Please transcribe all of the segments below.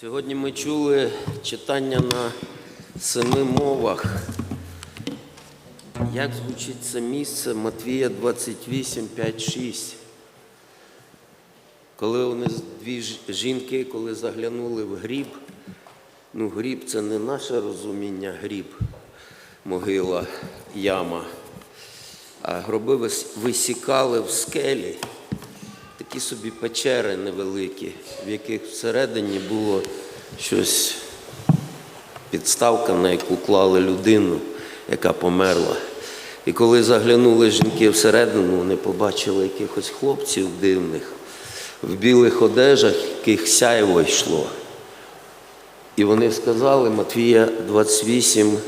Сьогодні ми чули читання на семи мовах. Як звучить це місце Матвія 28, 5, 6? Коли вони дві жінки, коли заглянули в гріб, ну гріб це не наше розуміння гріб, могила, яма, а гроби висікали в скелі такі собі печери невеликі, в яких всередині було щось, підставка, на яку клали людину, яка померла. І коли заглянули жінки всередину, вони побачили якихось хлопців дивних, в білих одежах, яких сяйво йшло. І вони сказали, Матвія 28,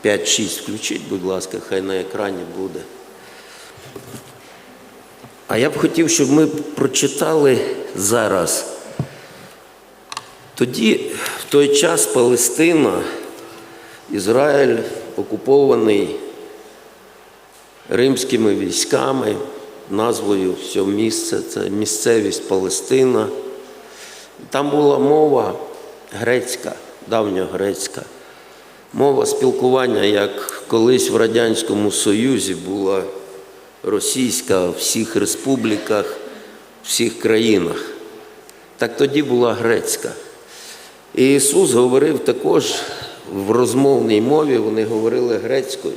5, 6, включіть, будь ласка, хай на екрані буде. А я б хотів, щоб ми прочитали зараз. Тоді, в той час Палестина, Ізраїль окупований римськими військами, назвою всього місця, це місцевість Палестина. Там була мова грецька, давньогрецька. Мова спілкування, як колись в Радянському Союзі була російська в всіх республіках, в всіх країнах. Так тоді була грецька. І Ісус говорив також в розмовній мові, вони говорили грецькою.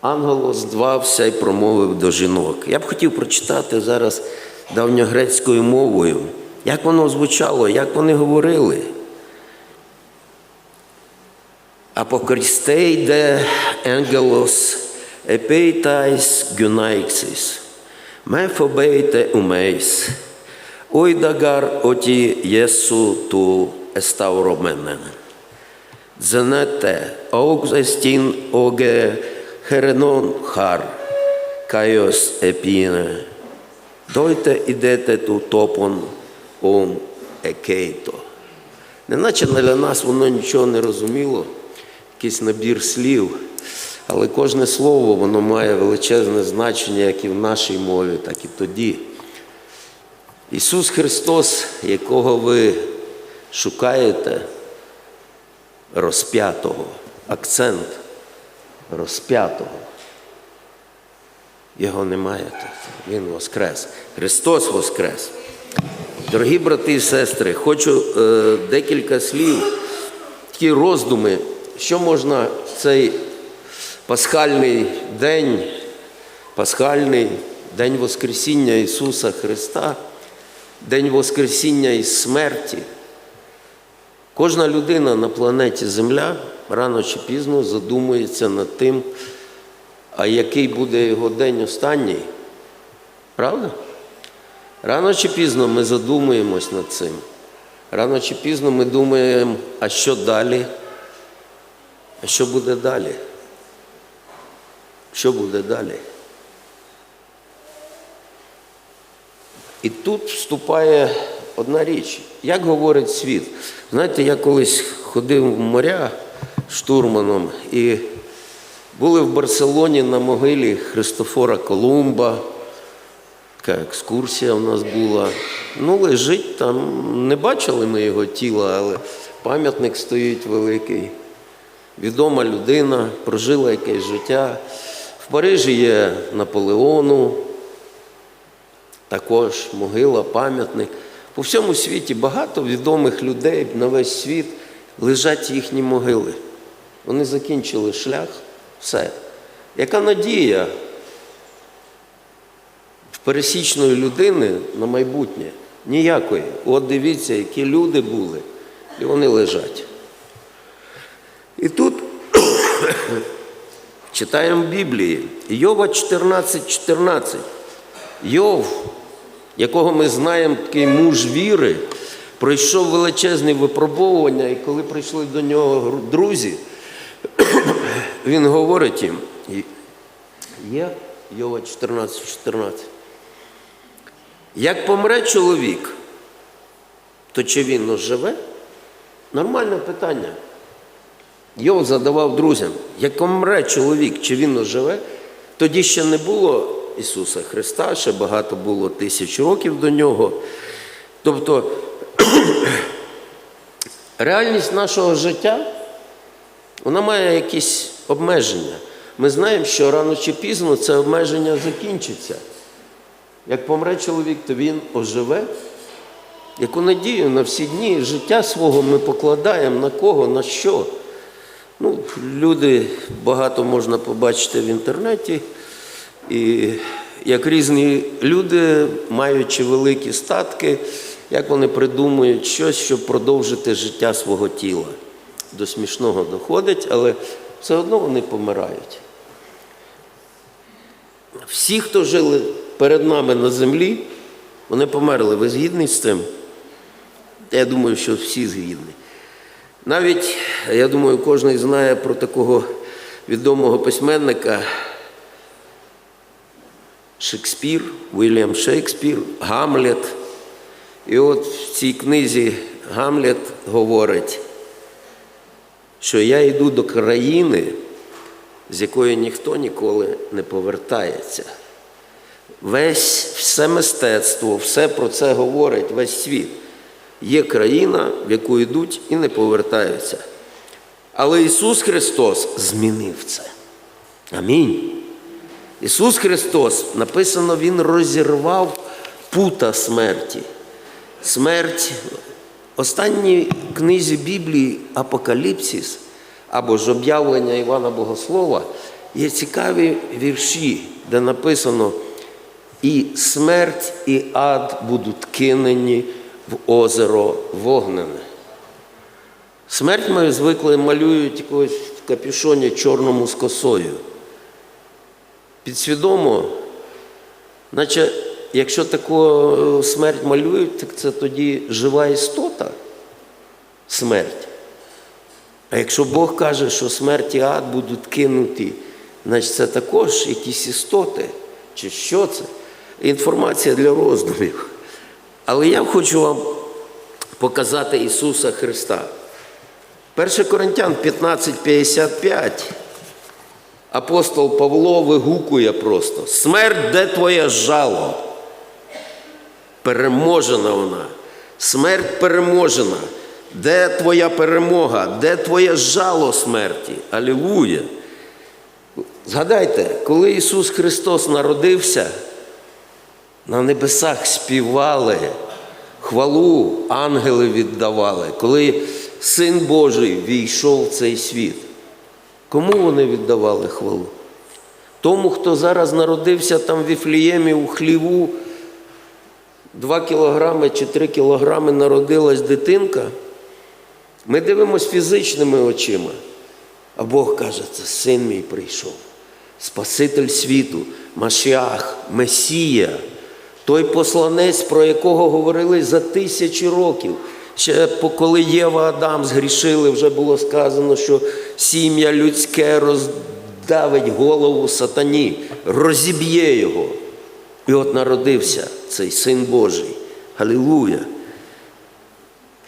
Ангел здвався і промовив до жінок. Я б хотів прочитати зараз давньогрецькою мовою, як воно звучало, як вони говорили. Апокристейде енгелос epeitais gynaiksis, mefobeite umeis, uidagar oti Jesu tu estauromenen. Zenete augsestin oge herenon har, kaios epine, doite idete tu topon он екейто. Неначе для нас воно нічого не розуміло, якийсь набір слів але кожне слово воно має величезне значення як і в нашій мові, так і тоді. Ісус Христос, якого ви шукаєте, розп'ятого, акцент розп'ятого. Його немає тут. Він воскрес. Христос воскрес. Дорогі брати і сестри, хочу е, декілька слів, такі роздуми, що можна цей пасхальний день, пасхальний день Воскресіння Ісуса Христа, День Воскресіння із смерті. Кожна людина на планеті Земля рано чи пізно задумується над тим, а який буде його день останній. Правда? Рано чи пізно ми задумуємось над цим. Рано чи пізно ми думаємо, а що далі? А що буде далі? Що буде далі? І тут вступає одна річ. Як говорить світ? Знаєте, я колись ходив в моря штурманом і були в Барселоні на могилі Христофора Колумба. Така екскурсія в нас була. Ну, лежить там, не бачили ми його тіла, але пам'ятник стоїть великий. Відома людина, прожила якесь життя. Парижі є Наполеону, також могила, пам'ятник. По всьому світі багато відомих людей на весь світ лежать їхні могили. Вони закінчили шлях, все. Яка надія в пересічної людини на майбутнє? Ніякої. От дивіться, які люди були, і вони лежать. І тут читаємо в Біблії Йова 14,14. 14. Йов, якого ми знаємо, такий муж віри, пройшов величезні випробовування, і коли прийшли до нього друзі, він говорить їм, є Йова 14, 14. Як помре чоловік, то чи він живе? Нормальне питання. Йов задавав друзям, як помре чоловік, чи він живе, тоді ще не було Ісуса Христа, ще багато було тисяч років до нього. Тобто реальність нашого життя, вона має якісь обмеження. Ми знаємо, що рано чи пізно це обмеження закінчиться. Як помре чоловік, то він оживе. Яку надію на всі дні життя свого ми покладаємо на кого, на що. Ну, люди багато можна побачити в інтернеті, і як різні люди, маючи великі статки, як вони придумують щось, щоб продовжити життя свого тіла. До смішного доходить, але все одно вони помирають. Всі, хто жили перед нами на землі, вони померли. Ви згідні з цим? Я думаю, що всі згідні. Навіть, я думаю, кожен знає про такого відомого письменника Шекспір, Вільям Шекспір, Гамлет. І от в цій книзі Гамлет говорить, що я йду до країни, з якої ніхто ніколи не повертається. Весь все мистецтво, все про це говорить, весь світ. Є країна, в яку йдуть і не повертаються. Але Ісус Христос змінив це. Амінь. Ісус Христос, написано, Він розірвав пута смерті. Смерть в останній книзі Біблії Апокаліпсис або ж об'явлення Івана Богослова є цікаві вірші, де написано, і смерть, і ад будуть кинені в озеро вогнене. Смерть ми звикли малюють якогось в капюшоні чорному з косою. Підсвідомо, наче якщо таку смерть малюють, так це тоді жива істота смерть. А якщо Бог каже, що смерть і ад будуть кинуті, значить це також якісь істоти. Чи що це? Інформація для роздумів. Але я хочу вам показати Ісуса Христа. 1 Коринтян 15,55. Апостол Павло вигукує просто: смерть, де твоє жало? Переможена вона. Смерть переможена. Де твоя перемога? Де твоє жало смерті? Алілуя! Згадайте, коли Ісус Христос народився, на небесах співали, хвалу ангели віддавали, коли Син Божий війшов в цей світ. Кому вони віддавали хвалу? Тому, хто зараз народився там в Віфліємі у хліву, два кілограми чи три кілограми народилась дитинка. Ми дивимося фізичними очима. А Бог каже, це син мій прийшов, Спаситель світу, Машіах, Месія, той посланець, про якого говорили за тисячі років. Ще коли Єва Адам згрішили, вже було сказано, що сім'я людське роздавить голову сатані, розіб'є його. І от народився цей син Божий. Галілуя!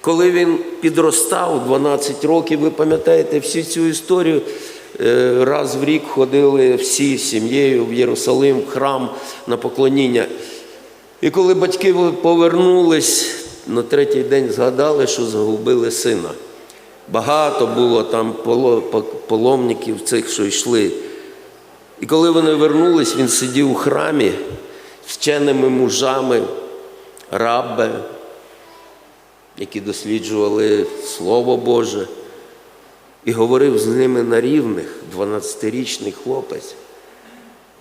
Коли він підростав 12 років, ви пам'ятаєте всю цю історію. е, Раз в рік ходили всі сім'єю в Єрусалим, в храм на поклоніння. І коли батьки повернулись, на третій день згадали, що загубили сина. Багато було там поло- по- паломників цих, що йшли. І коли вони вернулись, він сидів у храмі з вченими мужами, рабби, які досліджували Слово Боже, і говорив з ними на рівних, 12-річний хлопець.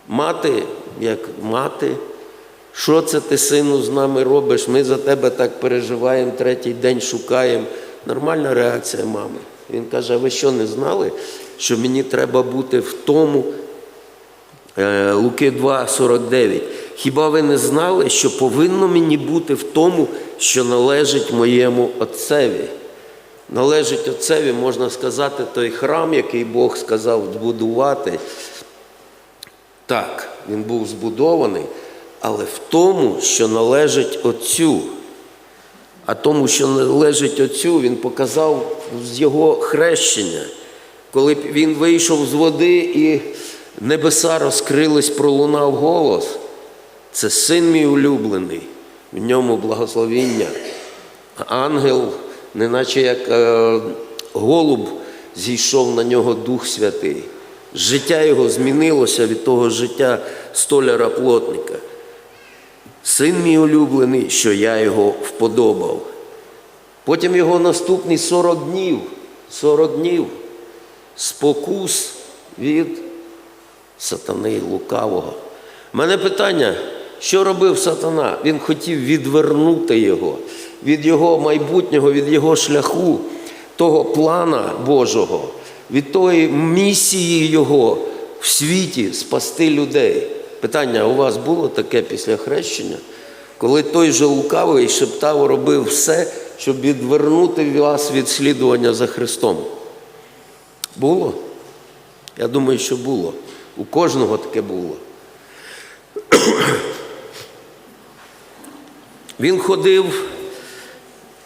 Мати, як мати, що це ти, сину, з нами робиш? Ми за тебе так переживаємо, третій день шукаємо. Нормальна реакція мами. Він каже: а ви що не знали, що мені треба бути в тому, Е, Луки 2, 49. Хіба ви не знали, що повинно мені бути в тому, що належить моєму Отцеві? Належить Отцеві, можна сказати, той храм, який Бог сказав збудувати. Так, він був збудований, але в тому, що належить Отцю. А тому, що належить Отцю, він показав з його хрещення, коли він вийшов з води і небеса розкрились, пролунав голос. Це син мій улюблений, в ньому благословіння. ангел, неначе як е, голуб, зійшов на нього Дух Святий. Життя його змінилося від того життя столяра плотника. Син мій улюблений, що я його вподобав. Потім його наступні 40 днів, 40 днів спокус від сатани лукавого. У мене питання, що робив сатана? Він хотів відвернути його від його майбутнього, від його шляху, того плана Божого, від тої місії Його в світі спасти людей. Питання, у вас було таке після хрещення, коли той же лукавий шептав, робив все, щоб відвернути вас від слідування за Христом? Було? Я думаю, що було. У кожного таке було. Він ходив,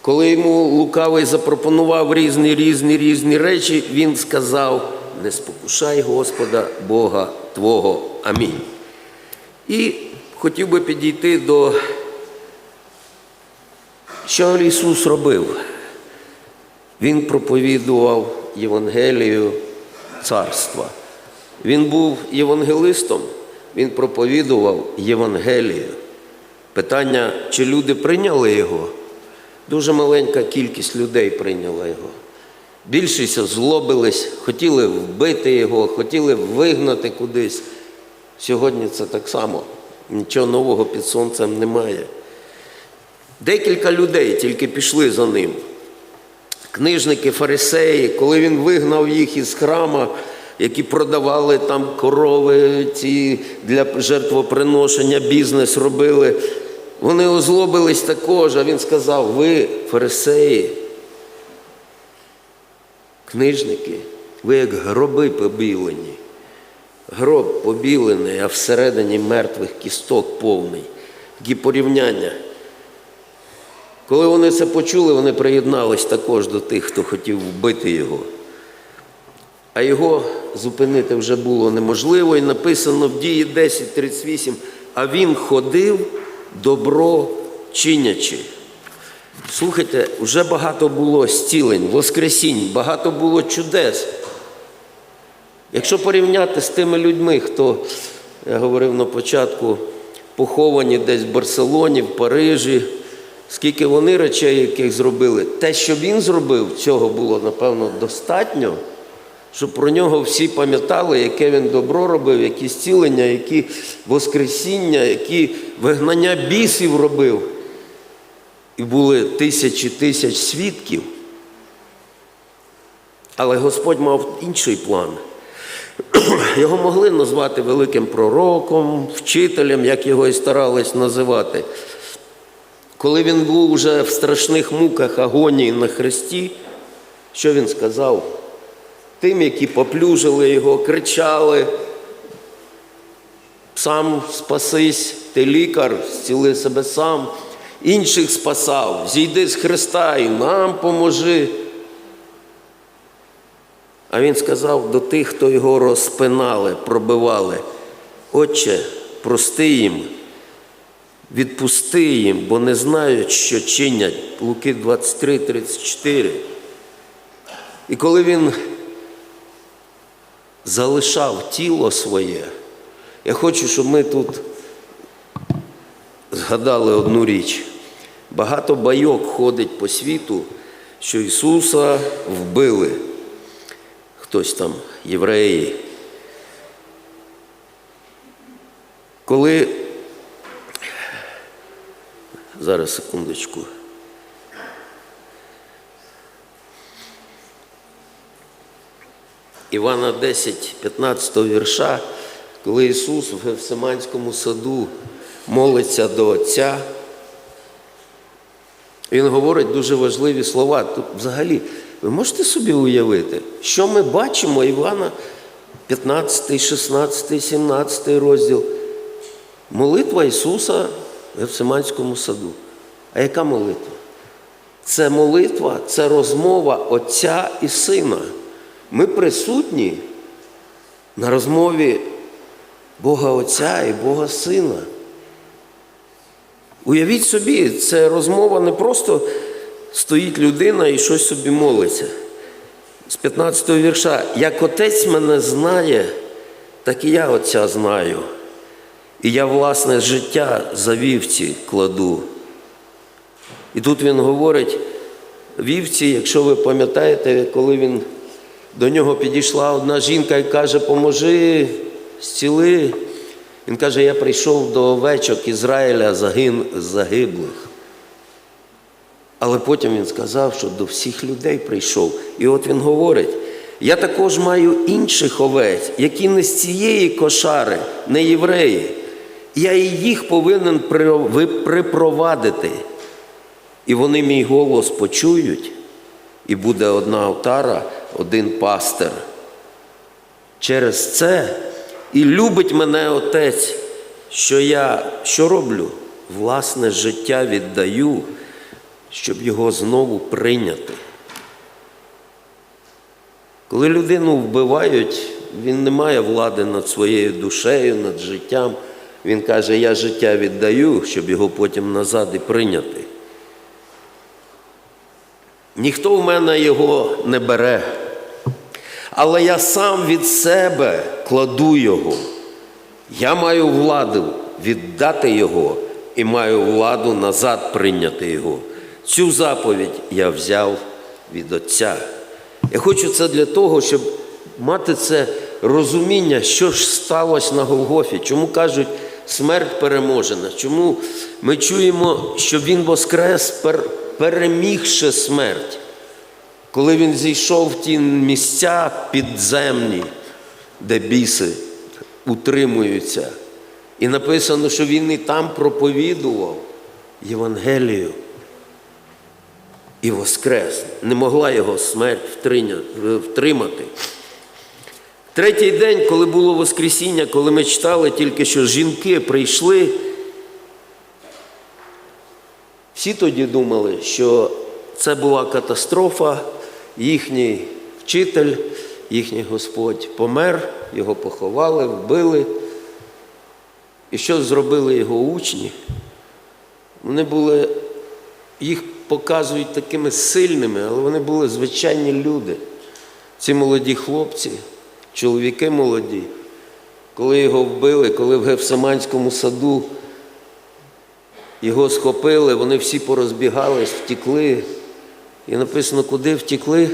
коли йому лукавий запропонував різні, різні, різні речі, він сказав: не спокушай Господа Бога Твого. Амінь. І хотів би підійти до, що Ісус робив. Він проповідував Євангелію царства. Він був євангелистом, він проповідував Євангелію. Питання, чи люди прийняли його? Дуже маленька кількість людей прийняла його. Більшість злобились, хотіли вбити його, хотіли вигнати кудись. Сьогодні це так само. Нічого нового під сонцем немає. Декілька людей тільки пішли за ним. Книжники, фарисеї, коли він вигнав їх із храма, які продавали там корови ці для жертвоприношення, бізнес робили. Вони озлобились також, а він сказав: ви, фарисеї, книжники, ви як гроби побілені. Гроб побілений, а всередині мертвих кісток повний. Такі порівняння. Коли вони це почули, вони приєднались також до тих, хто хотів вбити його. А його зупинити вже було неможливо, і написано в дії 10.38, а він ходив добро чинячи. Слухайте, вже багато було зцілень, воскресінь, багато було чудес. Якщо порівняти з тими людьми, хто, я говорив на початку, поховані десь в Барселоні, в Парижі, скільки вони речей, яких зробили, те, що він зробив, цього було, напевно, достатньо, щоб про нього всі пам'ятали, яке він добро робив, які зцілення, які воскресіння, які вигнання бісів робив. І були тисячі тисяч свідків. Але Господь мав інший план. Його могли назвати великим пророком, вчителем, як його і старались називати. Коли він був уже в страшних муках агонії на хресті, що він сказав? Тим, які поплюжили його, кричали, сам спасись, ти лікар, зціли себе сам, інших спасав, зійди з Христа і нам поможи. А він сказав до тих, хто його розпинали, пробивали, Отче, прости їм, відпусти їм, бо не знають, що чинять. Луки 23, 34. І коли він залишав тіло своє, я хочу, щоб ми тут згадали одну річ. Багато байок ходить по світу, що Ісуса вбили хтось там, євреї. Коли, зараз секундочку. Івана 10, 15 вірша, коли Ісус в Гефсиманському саду молиться до Отця, Він говорить дуже важливі слова. Тут взагалі ви можете собі уявити, що ми бачимо Івана 15, 16, 17 розділ. Молитва Ісуса в Гефсиманському саду. А яка молитва? Це молитва, це розмова Отця і Сина. Ми присутні на розмові Бога Отця і Бога Сина. Уявіть собі, це розмова не просто стоїть людина і щось собі молиться. З 15-го вірша. Як отець мене знає, так і я отця знаю. І я власне життя за вівці кладу. І тут він говорить, вівці, якщо ви пам'ятаєте, коли він до нього підійшла одна жінка і каже, поможи, зціли. Він каже, я прийшов до овечок Ізраїля загин, загиблих. Але потім він сказав, що до всіх людей прийшов. І от він говорить: я також маю інших овець, які не з цієї кошари, не євреї. Я і їх повинен припровадити. І вони мій голос почують, і буде одна отара, один пастир. Через це і любить мене Отець, що я що роблю? Власне життя віддаю, щоб його знову прийняти. Коли людину вбивають, він не має влади над своєю душею, над життям. Він каже, я життя віддаю, щоб його потім назад і прийняти. Ніхто в мене його не бере, але я сам від себе кладу його. Я маю владу віддати його і маю владу назад прийняти його. Цю заповідь я взяв від Отця. Я хочу це для того, щоб мати це розуміння, що ж сталося на Голгофі, чому кажуть смерть переможена, чому ми чуємо, що Він воскрес, пер- перемігши смерть. Коли він зійшов в ті місця підземні, де біси утримуються, і написано, що він і там проповідував Євангелію і воскрес. Не могла його смерть втримати. Третій день, коли було Воскресіння, коли ми читали тільки, що жінки прийшли, всі тоді думали, що це була катастрофа, їхній вчитель, їхній Господь помер, його поховали, вбили. І що зробили його учні? Вони були, їх показують такими сильними, але вони були звичайні люди. Ці молоді хлопці, чоловіки молоді, коли його вбили, коли в Гефсиманському саду його схопили, вони всі порозбігались, втікли. І написано, куди втікли?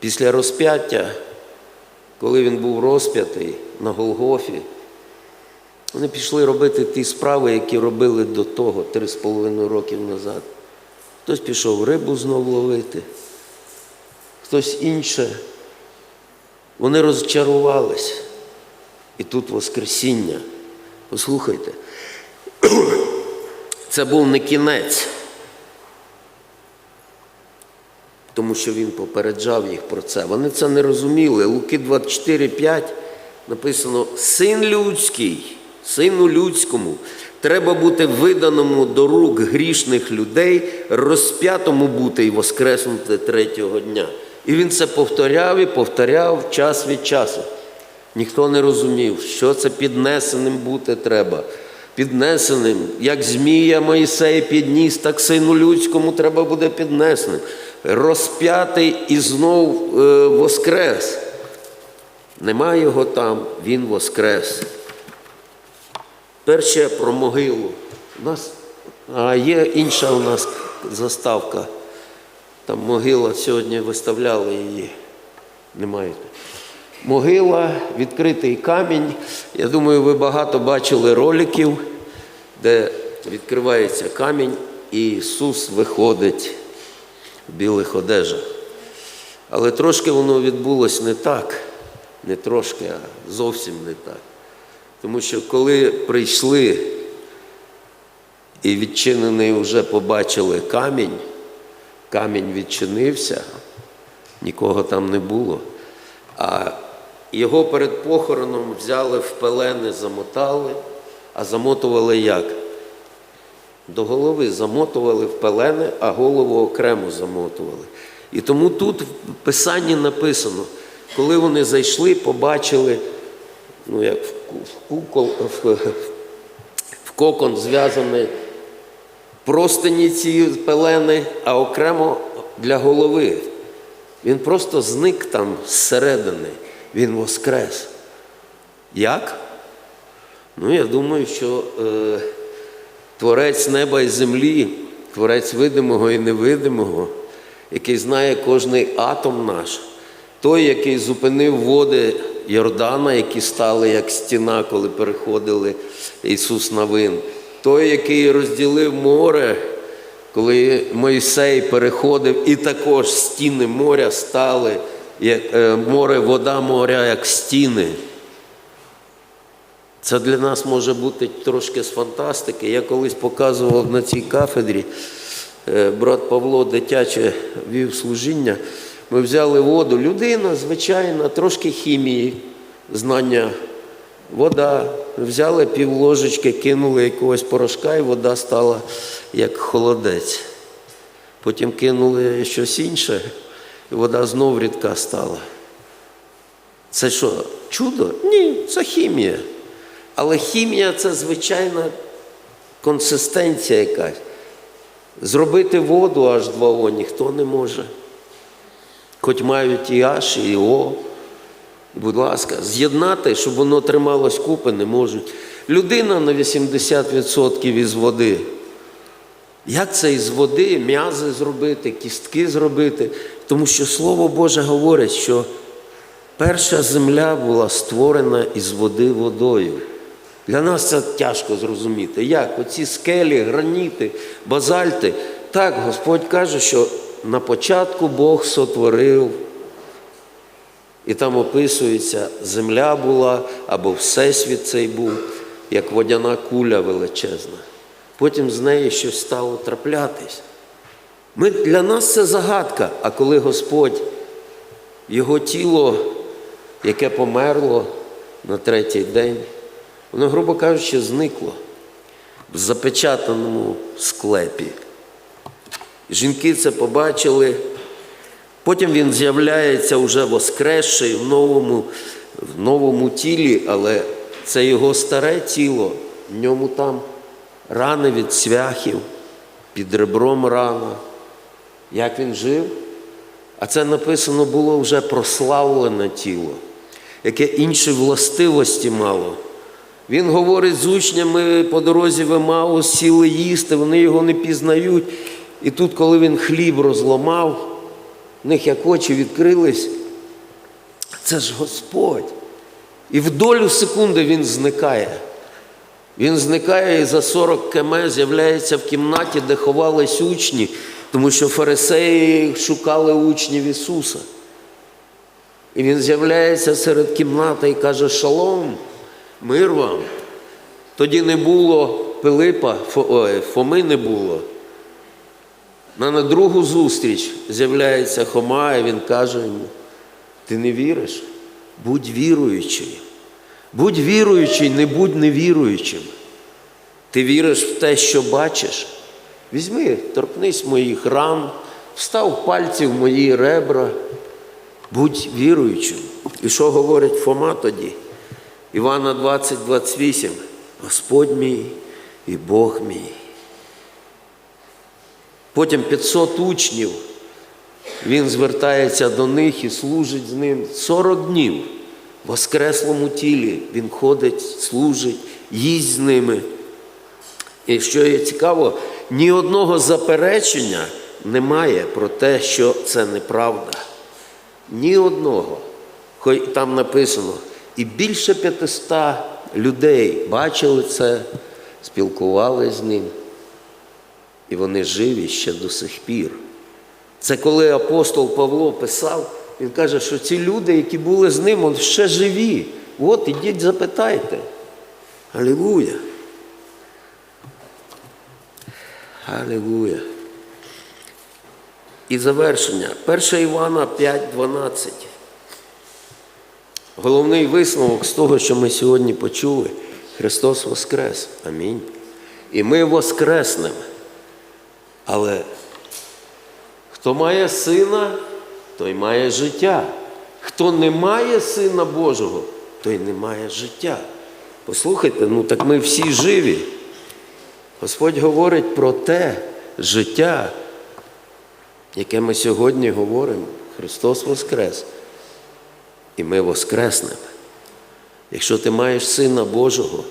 Після розп'яття, коли він був розп'ятий на Голгофі. Вони пішли робити ті справи, які робили до того, три з половиною років назад. Хтось пішов рибу знов ловити, хтось інше. Вони розчарувались. І тут Воскресіння. Послухайте, це був не кінець, тому що він попереджав їх про це. Вони це не розуміли. Луки 24,5 написано: Син людський, сину людському, треба бути виданому до рук грішних людей, розп'ятому бути і воскреснути третього дня. І він це повторяв і повторяв час від часу. Ніхто не розумів, що це піднесеним бути треба. Піднесеним, як Змія Моїсей підніс, так сину людському треба буде піднесеним. Розп'ятий і знов е, воскрес. Нема його там, він воскрес. Перше про могилу. У нас, а є інша у нас заставка. Там могила сьогодні виставляли її. Немає. Могила, відкритий камінь. Я думаю, ви багато бачили роликів, де відкривається камінь, і Ісус виходить в білих одежах. Але трошки воно відбулось не так, не трошки, а зовсім не так. Тому що коли прийшли і відчинений вже побачили камінь, камінь відчинився, нікого там не було. А його перед похороном взяли в пелени, замотали, а замотували як? До голови замотували в пелени, а голову окремо замотували. І тому тут в Писанні написано, коли вони зайшли, побачили, ну як в, в, кукол, в, в кокон зв'язаний простині ці пелени, а окремо для голови. Він просто зник там зсередини. Він воскрес. Як? Ну, я думаю, що е, творець неба і землі, творець видимого і невидимого, який знає кожний атом наш, той, який зупинив води Йордана, які стали як стіна, коли переходили Ісус Навин, той, який розділив море, коли Мойсей переходив, і також стіни моря стали, як е, море, вода моря, як стіни. Це для нас може бути трошки з фантастики. Я колись показував на цій кафедрі, е, брат Павло дитяче вів служіння. Ми взяли воду. Людина, звичайна, трошки хімії, знання, вода. Взяли пів ложечки, кинули якогось порошка, і вода стала як холодець. Потім кинули щось інше, і вода знов рідка стала. Це що, чудо? Ні, це хімія. Але хімія це звичайна консистенція якась. Зробити воду H2O ніхто не може. Хоч мають і H, і О. Будь ласка, з'єднати, щоб воно трималось купи, не можуть. Людина на 80% із води. Як це із води м'язи зробити, кістки зробити? Тому що Слово Боже говорить, що перша земля була створена із води водою. Для нас це тяжко зрозуміти. Як? Оці скелі, граніти, базальти. Так, Господь каже, що на початку Бог сотворив. І там описується, земля була або Всесвіт цей був, як водяна куля величезна. Потім з неї щось стало траплятись. Ми, Для нас це загадка, а коли Господь, його тіло, яке померло на третій день, воно, грубо кажучи, зникло в запечатаному склепі. Жінки це побачили. Потім він з'являється вже воскресший в новому, в новому тілі, але це його старе тіло, в ньому там рани від цвяхів, під ребром рана. Як він жив? А це написано було вже прославлене тіло, яке інші властивості мало. Він говорить з учнями по дорозі в Емаус, сіли їсти, вони його не пізнають. І тут, коли він хліб розламав, в них як очі відкрились, це ж Господь. І в долю секунди він зникає. Він зникає і за 40 км з'являється в кімнаті, де ховались учні, тому що фарисеї шукали учнів Ісуса. І він з'являється серед кімнати і каже: Шалом, мир вам. Тоді не було Пилипа, Фоми не було. На, на другу зустріч з'являється Хома, і він каже йому: ти не віриш? Будь віруючий. Будь віруючий, не будь невіруючим. Ти віриш в те, що бачиш. Візьми, торкнись моїх ран, встав пальці в мої ребра, будь віруючим. І що говорить Фома тоді? Івана 20, 28. Господь мій і Бог мій. Потім 500 учнів. Він звертається до них і служить з ним 40 днів. В воскреслому тілі він ходить, служить, їсть з ними. І що є цікаво, ні одного заперечення немає про те, що це неправда. Ні одного. Хоч там написано, і більше 500 людей бачили це, спілкувалися з ним. І вони живі ще до сих пір. Це коли апостол Павло писав, він каже, що ці люди, які були з ним, вони ще живі. От, ідіть, запитайте. Алілуя. Алілуя. І завершення. 1 Івана 5.12. Головний висновок з того, що ми сьогодні почули. Христос Воскрес. Амінь. І ми воскреснемо. Але хто має сина, той має життя. Хто не має сина Божого, той не має життя. Послухайте, ну так ми всі живі. Господь говорить про те життя, яке ми сьогодні говоримо. Христос Воскрес. І ми воскреснемо. Якщо ти маєш Сина Божого,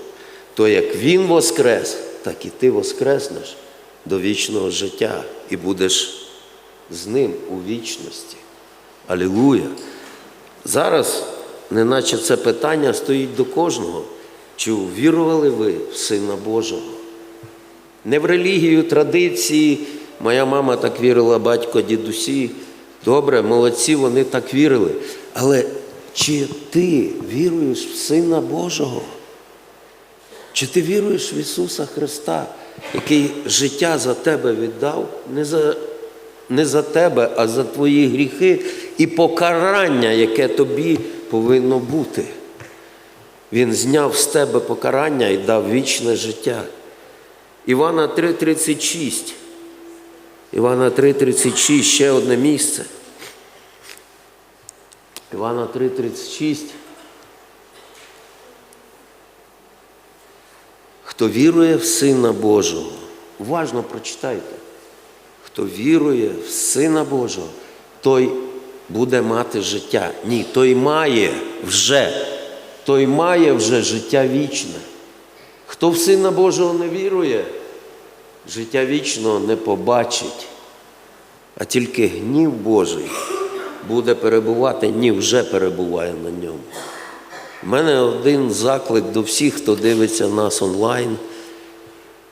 то як Він воскрес, так і ти воскреснеш до вічного життя і будеш з ним у вічності. Алілуя! Зараз, неначе це питання стоїть до кожного. Чи увірували ви в Сина Божого? Не в релігію, традиції. Моя мама так вірила, батько, дідусі. Добре, молодці, вони так вірили. Але чи ти віруєш в Сина Божого? Чи ти віруєш в Ісуса Христа, який життя за тебе віддав? Не за, не за тебе, а за твої гріхи і покарання, яке тобі повинно бути. Він зняв з тебе покарання і дав вічне життя. Івана 3,36. Івана 3,36, ще одне місце. Івана 3,36. Хто вірує в Сина Божого, уважно прочитайте. Хто вірує в Сина Божого, той буде мати життя. Ні, той має вже, той має вже життя вічне. Хто в Сина Божого не вірує, життя вічного не побачить, а тільки гнів Божий буде перебувати, ні, вже перебуває на ньому. У мене один заклик до всіх, хто дивиться нас онлайн,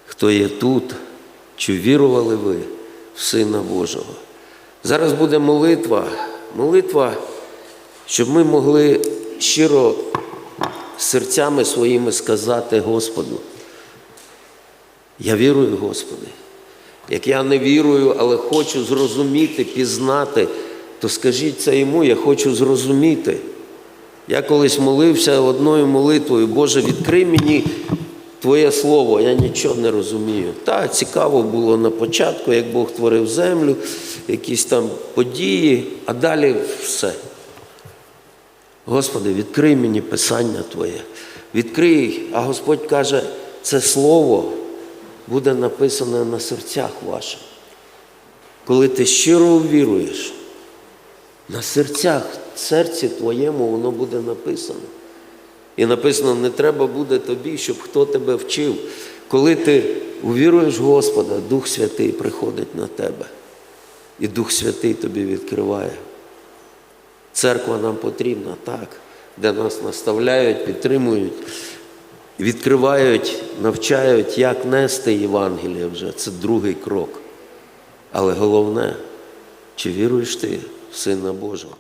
хто є тут, чи вірували ви в Сина Божого. Зараз буде молитва, молитва, щоб ми могли щиро серцями своїми сказати Господу. Я вірую, Господи. Як я не вірую, але хочу зрозуміти, пізнати, то скажіть це йому, я хочу зрозуміти. Я колись молився одною молитвою, Боже, відкрий мені Твоє Слово, я нічого не розумію. Та цікаво було на початку, як Бог творив землю, якісь там події, а далі все. Господи, відкрий мені Писання Твоє. Відкрий, а Господь каже, це Слово буде написане на серцях ваших. Коли ти щиро віруєш, на серцях, серці твоєму воно буде написано. І написано, не треба буде тобі, щоб хто тебе вчив. Коли ти увіруєш в Господа, Дух Святий приходить на тебе. І Дух Святий тобі відкриває. Церква нам потрібна, так, де нас наставляють, підтримують, відкривають, навчають, як нести Євангеліє вже. Це другий крок. Але головне, чи віруєш ти в Сина Божого?